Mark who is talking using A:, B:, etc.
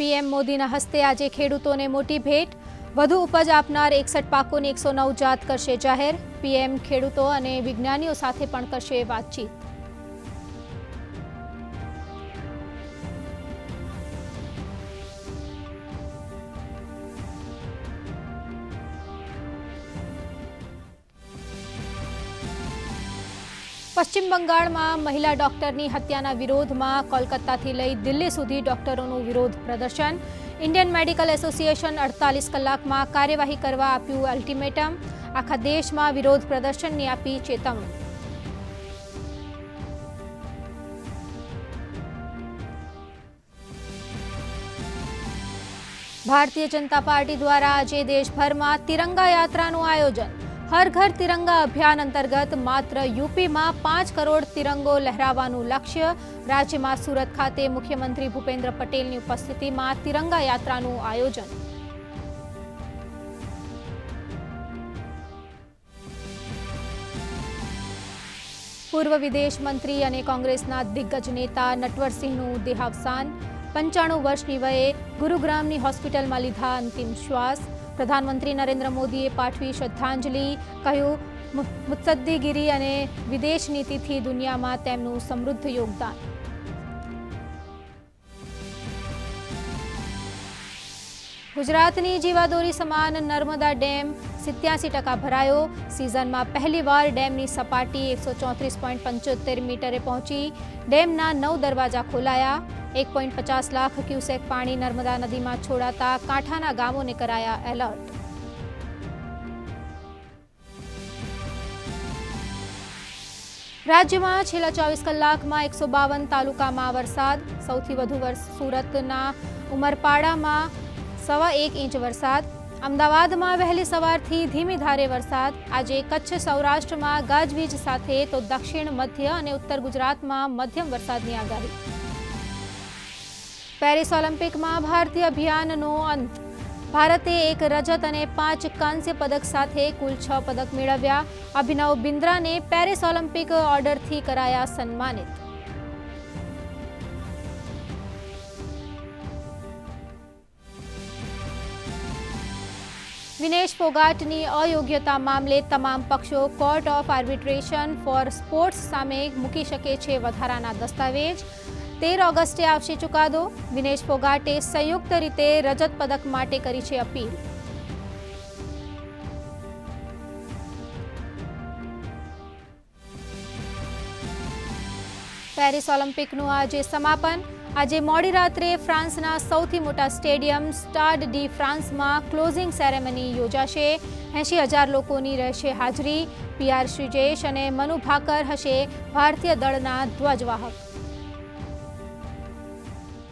A: PM મોદીના હસ્તે આજે ખેડૂતોને મોટી ભેટ. વધુ ઉપજ આપનાર એકસઠ પાકોની એકસો નવ જાત કરશે જાહેર. પીએમ ખેડૂતો અને વિજ્ઞાનીઓ સાથે પણ કરશે વાતચીત. પશ્ચિમ બંગાળમાં મહિલા ડોક્ટરની હત્યાના વિરોધમાં કોલકાતાથી લઈ દિલ્હી સુધી ડોક્ટરોનું વિરોધ પ્રદર્શન. ઇન્ડિયન મેડિકલ એસોસિએશન અડતાલીસ કલાકમાં કાર્યવાહી કરવા આપ્યું અલ્ટિમેટમ. આખા દેશમાં વિરોધ પ્રદર્શનની આપી ચેતવણી. ભારતીય જનતા પાર્ટી દ્વારા આજે દેશભરમાં તિરંગા યાત્રાનું આયોજન. હર ઘર તિરંગા અભિયાન અંતર્ગત માત્ર યુપીમાં પાંચ કરોડ તિરંગો લહેરાવવાનું લક્ષ્ય. રાજ્યમાં સુરત ખાતે મુખ્યમંત્રી ભૂપેન્દ્ર પટેલની ઉપસ્થિતિમાં તિરંગા યાત્રાનું આયોજન. પૂર્વ વિદેશ મંત્રી અને કોંગ્રેસના દિગ્ગજ નેતા નટવરસિંહનું દેહાવસાન. પંચાણું વર્ષની વયે ગુરુગ્રામની હોસ્પિટલમાં લીધા અંતિમ શ્વાસ. પ્રધાનમંત્રી નરેન્દ્ર મોદીએ પાઠવી શ્રદ્ધાંજલિ, કહ્યું મુત્સદ્દીગીરી અને વિદેશ નીતિથી દુનિયામાં તેમનું સમૃદ્ધ યોગદાન. ગુજરાતની જીવાદોરી સમાન નર્મદા ડેમ સિત્યાસી ટકા ભરાયો. સિઝનમાં પહેલીવાર ડેમની સપાટી એકસો ચોત્રીસ પોઈન્ટ પંચોતેર મીટરે પહોંચી. ડેમના નવ દરવાજા ખોલાયા. એક પોઈન્ટ પચાસ લાખ ક્યુસેક પાણી નર્મદા નદીમાં છોડાતા કાંઠાના ગામોને કરાયા એલર્ટ. રાજ્યમાં છેલ્લા ચોવીસ કલાકમાં એકસો બાવન તાલુકામાં વરસાદ, સૌથી વધુ વર્ષ સુરતના ઉમરપાડામાં સવા એક ઇંચ વરસાદ, અમદાવાદમાં વહેલી સવારથી ધીમી ધારે વરસાદ, આજે કચ્છ સૌરાષ્ટ્રમાં ગાજવીજ સાથે તો દક્ષિણ, મધ્ય અને ઉત્તર ગુજરાતમાં મધ્યમ વરસાદની આગાહી. પેરિસ ઓલિમ્પિકમાં ભારતીય અભિયાનનો અંત. ભારતે એક રજત અને પાંચ કાંસ્ય પદક સાથે કુલ છ પદક મેળવ્યા. અભિનવ બિન્દ્રાને પેરિસ ઓલિમ્પિક ઓર્ડરથી કરાયા સન્માનિત. વિનેશ ફોગાટની અયોગ્યતા મામલે તમામ પક્ષો court of arbitration for sports સામે મૂકી શકે છે વધારાના દસ્તાવેજ. તેર ઓગસ્ટે આવશે ચુકાદો. વિનેશ ફોગાટે સંયુક્ત રીતે રજત પદક માટે કરી છે અપીલ. પેરિસ ઓલિમ્પિકનું આજે સમાપન. આજે મોડી રાત્રે ફ્રાન્સના સૌથી મોટા સ્ટેડિયમ સ્ટાડ ડી ફ્રાન્સમાં ક્લોઝિંગ સેરેમની યોજાશે. એંશી હજાર લોકોની રહેશે હાજરી. પીઆર શ્રીજેશ અને મનુ ભાકર હશે ભારતીય દળના ધ્વજવાહક.